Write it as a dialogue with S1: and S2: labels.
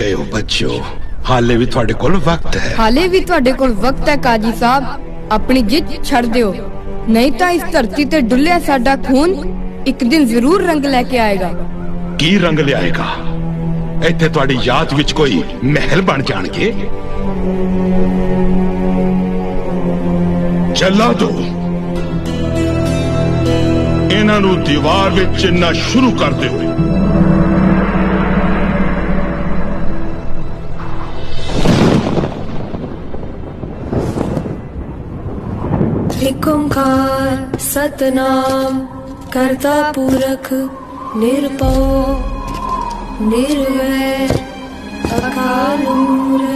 S1: ਗਏ ਹੋ ਬੱਚਿਓ ਹਾਲੇ ਵੀ ਤੁਹਾਡੇ ਕੋਲ ਵਕਤ ਹੈ।
S2: ਹਾਲੇ ਵੀ ਤੁਹਾਡੇ ਕੋਲ ਵਕਤ ਹੈ ਕਾਜੀ ਸਾਹਿਬ ਆਪਣੀ ਜਿੱਦ ਛੱਡ ਦਿਓ। ਨਹੀਂ ਤਾਂ ਇਸ ਧਰਤੀ ਤੇ ਡੁੱਲਿਆ ਸਾਡਾ ਖੂਨ ਇੱਕ ਦਿਨ ਜ਼ਰੂਰ ਰੰਗ ਲੈ ਕੇ ਆਏਗਾ।
S1: ਕੀ ਰੰਗ ਲਿਆਏਗਾ? ਇੱਥੇ ਤੁਹਾਡੀ ਯਾਦ ਵਿੱਚ ਕੋਈ ਮਹਿਲ ਬਣ ਜਾਣਗੇ? ਚੱਲਾ ਦੋ। ਇਹਨਾਂ ਨੂੰ ਦੀਵਾਰ ਵਿੱਚ ਚਿੰਨਾ ਸ਼ੁਰੂ ਕਰ ਦਿਓ।
S3: ਇੱਕ ਓੰਕਾਰ ਸਤਨਾਮ ਕਰਤਾ ਪੁਰਖ ਨਿਰਭਉ ਨਿਰਵੈਰ ਅਕਾਲ ਮੂਰਤ